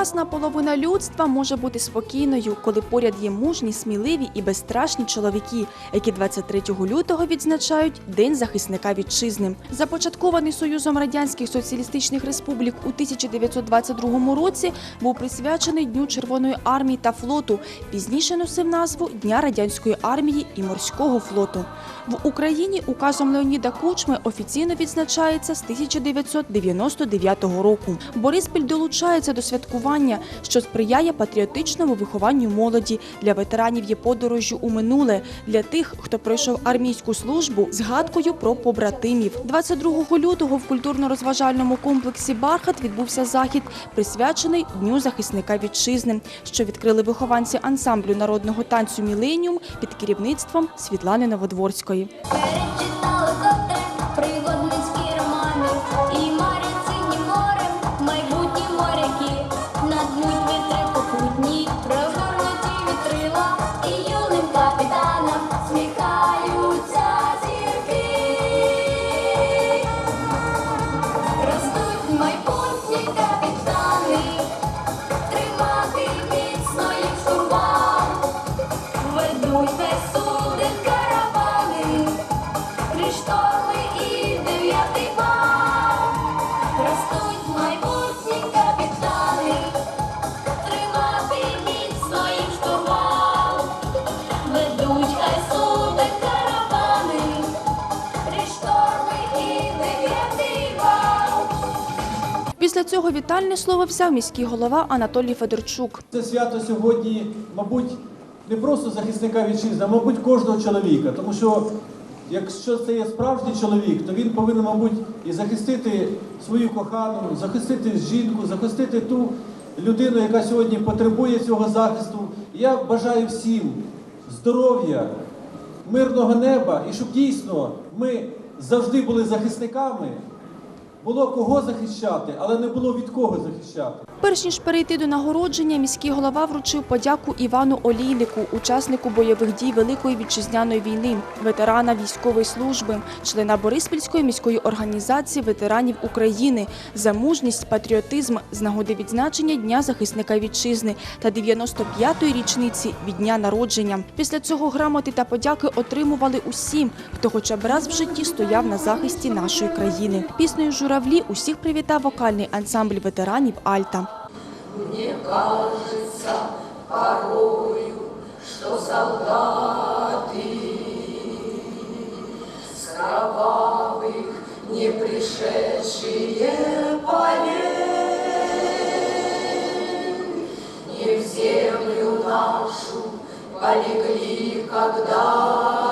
прекрасна половина людства може бути спокійною, коли поряд є мужні, сміливі і безстрашні чоловіки, які 23 лютого відзначають День захисника вітчизни. Започаткований Союзом радянських соціалістичних республік у 1922 році, був присвячений Дню Червоної армії та флоту. Пізніше носив назву Дня радянської армії і морського флоту. В Україні указом Леоніда Кучми офіційно відзначається з 1999 року. Бориспіль долучається до святкування, що сприяє патріотичному вихованню молоді. Для ветеранів є подорожю у минуле. Для тих, хто пройшов армійську службу, згадкою про побратимів. 22 лютого в культурно-розважальному комплексі Бархат відбувся захід, присвячений Дню захисника вітчизни, що відкрили вихованці ансамблю народного танцю Міленіум під керівництвом Світлани Новодворської. Після цього вітальне слово взяв міський голова Анатолій Федорчук. Це свято сьогодні, мабуть, не просто захисника вітчизни, а мабуть, кожного чоловіка. Тому що якщо це є справжній чоловік, то він повинен, мабуть, і захистити свою кохану, захистити жінку, захистити ту людину, яка сьогодні потребує цього захисту. Я бажаю всім здоров'я, мирного неба і щоб дійсно ми завжди були захисниками. Було кого захищати, але не було від кого захищати. Перш ніж перейти до нагородження, міський голова вручив подяку Івану Олійнику, учаснику бойових дій Великої вітчизняної війни, ветерана військової служби, члена Бориспільської міської організації ветеранів України за мужність, патріотизм з нагоди відзначення Дня захисника вітчизни та 95-ї річниці від дня народження. Після цього грамоти та подяки отримували усі, хто хоча б раз в житті стояв на захисті нашої країни. Піснею журавлі усіх привітав вокальний ансамбль ветеранів Альта. Мне кажется порою, что солдаты с кровавых не пришедшие полей не в землю нашу полегли когда-то,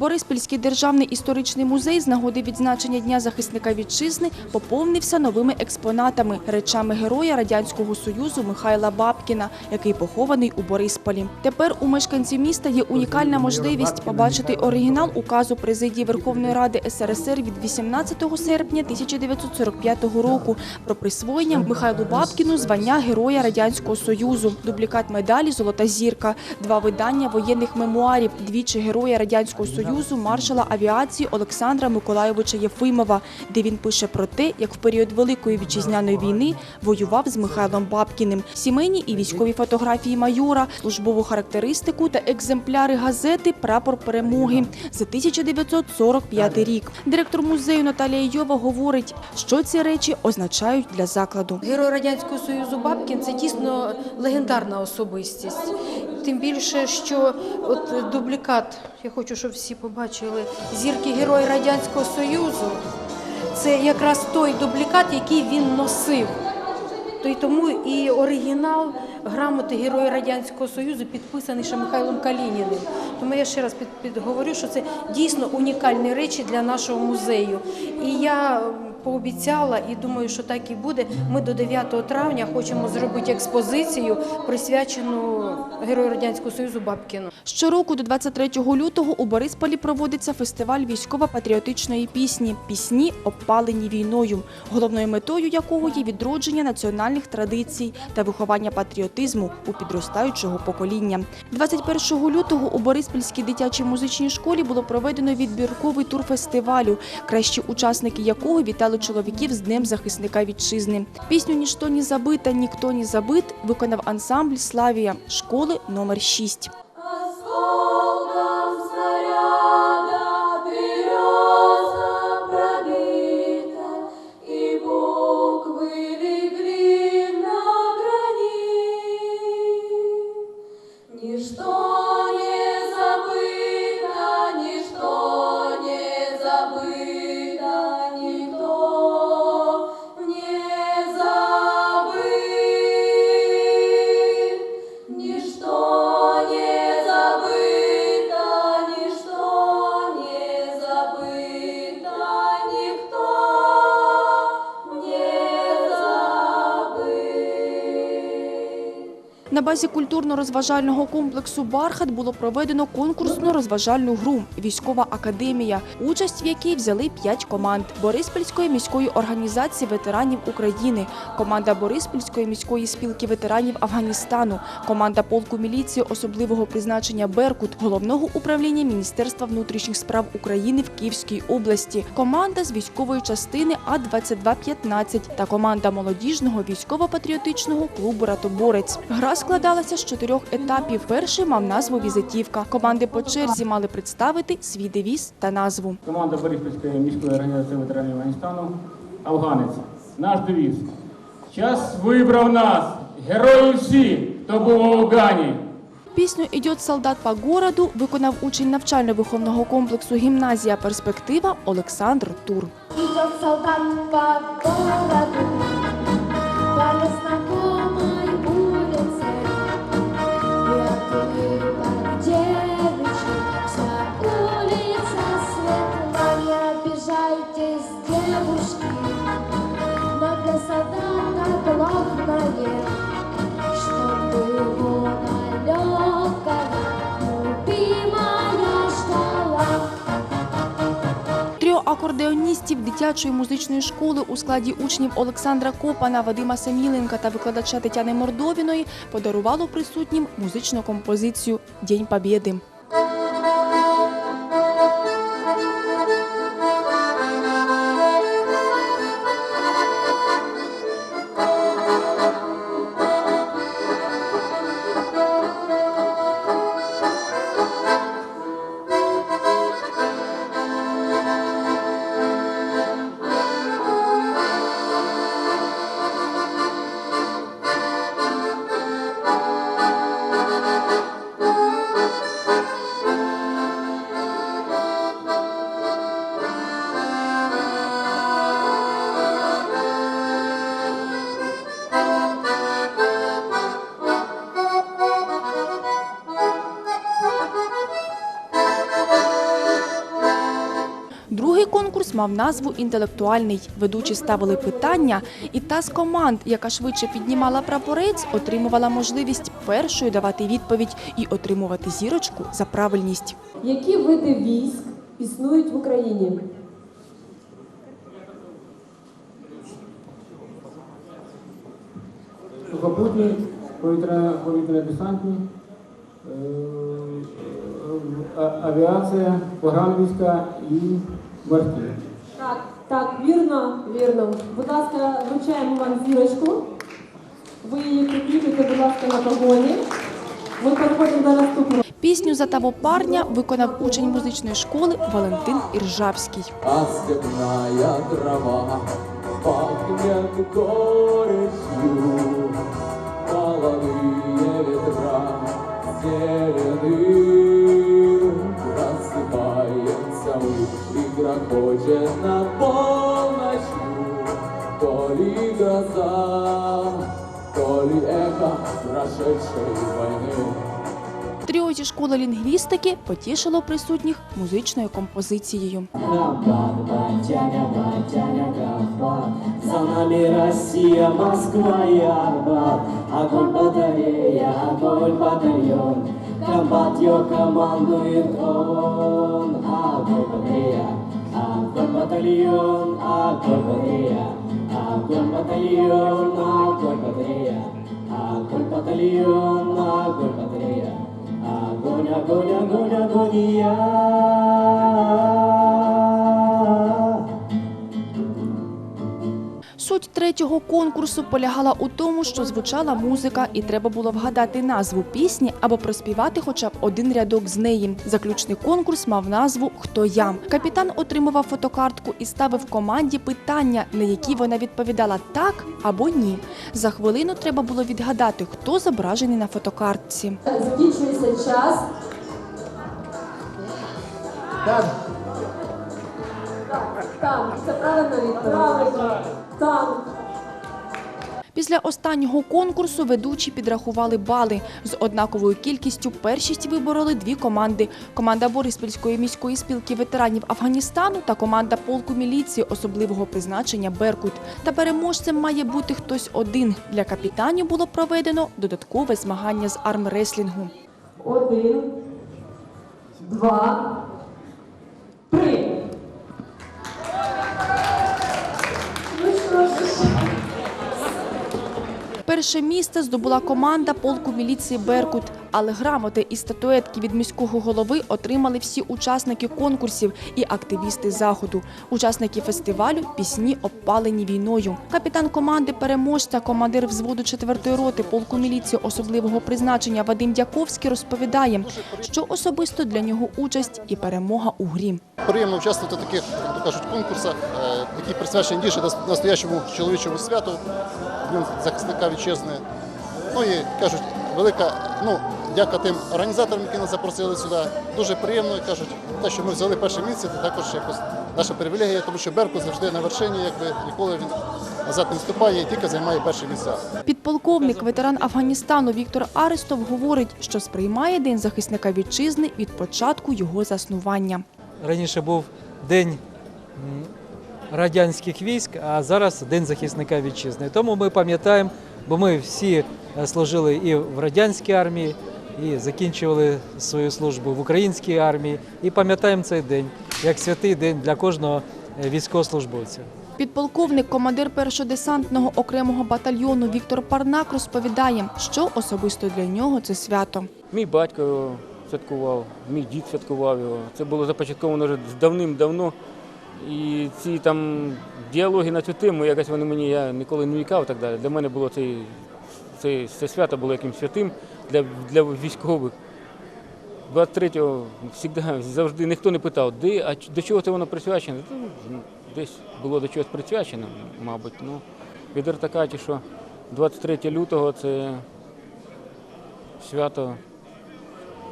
Бориспільський державний історичний музей з нагоди відзначення Дня захисника вітчизни поповнився новими експонатами, речами героя Радянського Союзу Михайла Бабкіна, який похований у Борисполі. Тепер у мешканців міста є унікальна можливість побачити оригінал указу президії Верховної Ради СРСР від 18 серпня 1945 року про присвоєння Михайлу Бабкіну звання Героя Радянського Союзу, дублікат медалі Золота зірка, два видання воєнних мемуарів, двічі Героя Радянського Союзу, маршала авіації Олександра Миколайовича Єфимова, де він пише про те, як в період Великої вітчизняної війни воював з Михайлом Бабкіним, сімейні і військові фотографії майора, службову характеристику та екземпляри газети Прапор перемоги за 1945 рік. Директор музею Наталія Йова говорить, що ці речі означають для закладу. Герой Радянського Союзу Бабкін це дійсно легендарна особистість. Тим більше, що от дублікат, я хочу, щоб всі побачили, зірки Героя Радянського Союзу. Це якраз той дублікат, який він носив. То й тому і оригінал грамоти Героя Радянського Союзу підписаний ще Михайлом Калініним. Тому я ще раз під, підговорю, що це дійсно унікальні речі для нашого музею. І я пообіцяла і думаю, що так і буде. Ми до 9 травня хочемо зробити експозицію, присвячену Герою Радянського Союзу Бабкіну. Щороку до 23 лютого у Борисполі проводиться фестиваль військово-патріотичної пісні «Пісні, обпалені війною», головною метою якого є відродження національних традицій та виховання патріотизму у підростаючого покоління. 21 лютого у Бориспільській дитячій музичній школі було проведено відбірковий тур фестивалю, кращі учасники якого вітали чоловіків з Днем захисника вітчизни. Пісню «Ніщо не забита, ніхто не забит» виконав ансамбль «Славія» школи номер 6. На базі культурно-розважального комплексу «Бархат» було проведено конкурсно-розважальну гру «Військова академія», участь в якій взяли п'ять команд Бориспільської міської організації ветеранів України, команда Бориспільської міської спілки ветеранів Афганістану, команда полку міліції особливого призначення «Беркут», головного управління Міністерства внутрішніх справ України в Київській області, команда з військової частини А-2215 та команда молодіжного військово-патріотичного клубу «Ратоборець». Складалася з чотирьох етапів. Перший мав назву «Візитівка». Команди по черзі мали представити свій девіз та назву. Команда Бориспільської міської організації ветеранів Афганістану Афганець. Наш девіз. Час вибрав нас, герої всі, хто був в Афгані. Пісню «Ідет солдат по городу» виконав учень навчально-виховного комплексу «Гімназія Перспектива» Олександр Тур. Идет солдат по городу, акордеоністів дитячої музичної школи у складі учнів Олександра Копана, Вадима Саміленка та викладача Тетяни Мордовіної подарувало присутнім музичну композицію «День Побєди». Другий конкурс мав назву «Інтелектуальний». Ведучі ставили питання, і та з команд, яка швидше піднімала прапорець, отримувала можливість першою давати відповідь і отримувати зірочку за правильність. Які види військ існують в Україні? Сухопутні, повітряно-десантні, е, е, авіація, погранвійська і Так, так, вірно, вірно. Будь ласка, вручаємо вам зірочку. Ви її прикріпите, будь ласка, на погоні. Ми переходимо до наступного. Пісню «За того парня» виконав учень музичної школи Валентин Іржавський. А степная трава пахнет горечью, Молодые ветра зеленым и грохочет над полночью То ли гроза, то ли эхо прошедшей войны Тріо зі школи лінгвістики потішило присутніх музичною композицією. За нами Россия, Москва и Арбат. Огонь батарея, огонь батальон. Комбат ее командует он. Огонь батарея, огонь батальон Огонь батарея, огонь батальон Огонь батарея, огонь батальон Огонь батарея Огонь, огонь, огонь, агония Суть третього конкурсу полягала у тому, що звучала музика, і треба було вгадати назву пісні або проспівати хоча б один рядок з неї. Заключний конкурс мав назву Хто я. Капітан отримував фотокартку і ставив команді питання, на які вона відповідала так або ні. За хвилину треба було відгадати, хто зображений на фотокартці. Закінчується час. Там, це правильно відповідь. Правильно. Після останнього конкурсу ведучі підрахували бали. З однаковою кількістю першість вибороли дві команди: команда Бориспільської міської спілки ветеранів Афганістану та команда полку міліції особливого призначення Беркут. Та переможцем має бути хтось один. Для капітанів було проведено додаткове змагання з армреслінгу. Один, два, Перше місце здобула команда полку міліції Беркут, але грамоти і статуетки від міського голови отримали всі учасники конкурсів і активісти заходу. Учасники фестивалю пісні обпалені війною. Капітан команди переможця, командир взводу 4-ї роти полку міліції особливого призначення Вадим Дяковський розповідає, що особисто для нього участь і перемога у грі. Приємно участвувати в таких, як то кажуть, конкурсах, е, які присвячені нас- настоящому чоловічому святу, захисника вітчизни. Ну і кажуть, велика ну, дяка тим організаторам, які нас запросили сюди. Дуже приємно кажуть, те, що ми взяли перше місце, це також якось наша привілегія, тому що Беркут завжди на вершині, якби ніколи він назад не вступає і тільки займає перші місця. Підполковник, ветеран Афганістану Віктор Арестов говорить, що сприймає День захисника вітчизни від початку його заснування. Раніше був день радянських військ, а зараз День захисника вітчизни. Тому ми пам'ятаємо, бо ми всі е, служили і в радянській армії, і закінчували свою службу в українській армії. І пам'ятаємо цей день як святий день для кожного е, військовослужбовця. Підполковник, командир першодесантного окремого батальйону Віктор Парнак розповідає, що особисто для нього це свято. Мій батько його святкував, мій дід святкував його. Це було започатковано вже давним-давно. І ці там діалоги на цю тему, якось вони мені я ніколи не вікав так далі. Для мене було цей, цей, це свято було якимось святим для, для військових. 23-го завжди, завжди ніхто не питав, де, а до чого це воно присвячене. Ну, Десь було до чогось присвячено, мабуть. Ну, відверто кажучи, що 23 лютого це свято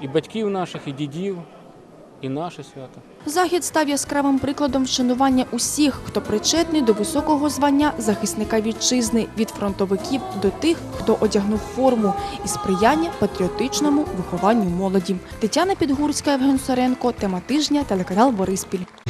і батьків наших, і дідів, і наше свято. Захід став яскравим прикладом вшанування усіх, хто причетний до високого звання захисника вітчизни від фронтовиків до тих, хто одягнув форму і сприяння патріотичному вихованню молоді. Тетяна Підгурська, Євген Соренко, тема тижня, телеканал Бориспіль.